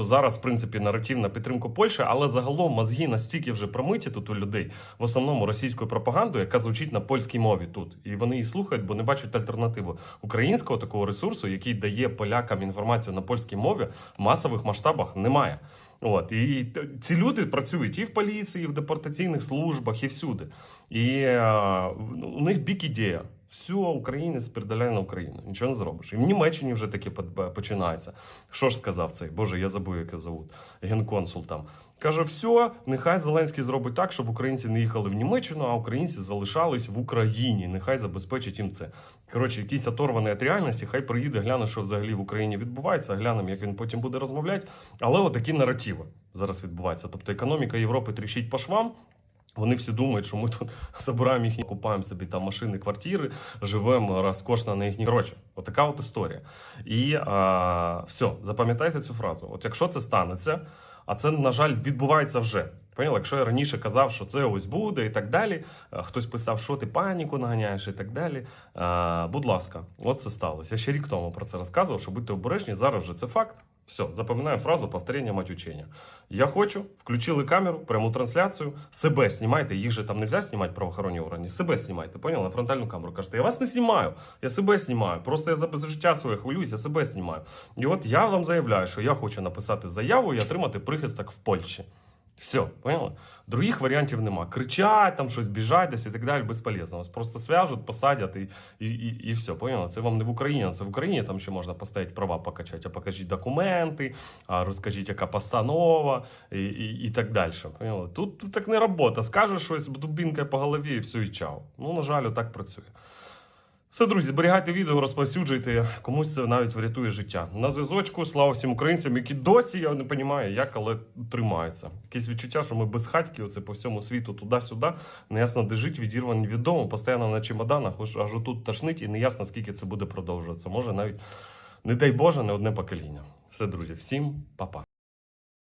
Тобто зараз, в принципі, наратив на підтримку Польщі, але загалом мозги настільки вже промиті тут у людей, в основному російською пропагандою, яка звучить на польській мові тут. І вони її слухають, бо не бачать альтернативу українського такого ресурсу, який дає полякам інформацію на польській мові в масових масштабах, немає. От і ці люди працюють і в поліції, і в депортаційних службах, і всюди. І е, у них бік ідея. Все, українець передаляє на Україну. Нічого не зробиш. І в Німеччині вже таке починається. Що ж сказав цей? Боже, я забув, як його зовут. Генконсул там. Каже, все, нехай Зеленський зробить так, щоб українці не їхали в Німеччину, а українці залишались в Україні. Нехай забезпечить їм це. Коротше, якийсь оторваний від реальності, хай приїде, гляне, що взагалі в Україні відбувається, глянемо, як він потім буде розмовляти. Але отакі наративи зараз відбуваються. Тобто економіка Європи тріщить по швам. Вони всі думають, що ми тут забираємо їхні, купаємо собі там машини, квартири, живемо розкошно на їхні. Коротше, отака от історія. І а, все, запам'ятайте цю фразу. От якщо це станеться, а це, на жаль, відбувається вже. Поняли? Якщо я раніше казав, що це ось буде і так далі, хтось писав, що ти паніку наганяєш і так далі. А, будь ласка, от це сталося. Я ще рік тому про це розказував, що будьте обережні. Зараз вже це факт. Все, запам'ятаємо фразу повторення мать учення. Я хочу, включили камеру, пряму трансляцію, себе знімайте, їх же там не можна знімати правоохоронні органи, себе знімайте, поняли? На фронтальну камеру кажете, я вас не знімаю, я себе знімаю, просто я за, життя своє хвилююсь, я себе знімаю. І от я вам заявляю, що я хочу написати заяву і отримати прихисток в Польщі. Все, поняли? Других варіантів нема. Кричать, там щось біжать десь і так далі, безполезно. Вас просто свяжуть, посадять і, і, і, і все. Поняли? Це вам не в Україні, це в Україні там ще можна поставити права покачати, а покажіть документи, а розкажіть, яка постанова і, і, і так далі. Поняли? Тут, тут так не робота. Скажеш щось дубінкою по голові і все, і чао. Ну, на жаль, так працює. Все, друзі, зберігайте відео, розповсюджуйте. Комусь це навіть врятує життя. На зв'язочку, слава всім українцям, які досі я не розумію, як, але тримаються. Якесь відчуття, що ми без хатьки, оце по всьому світу, туди-сюди, неясно де жить, відірвані від дому, постійно на чемоданах, аж аж тут тошнить, і неясно, скільки це буде продовжуватися. Може, навіть, не дай Боже, не одне покоління. Все, друзі, всім па-па.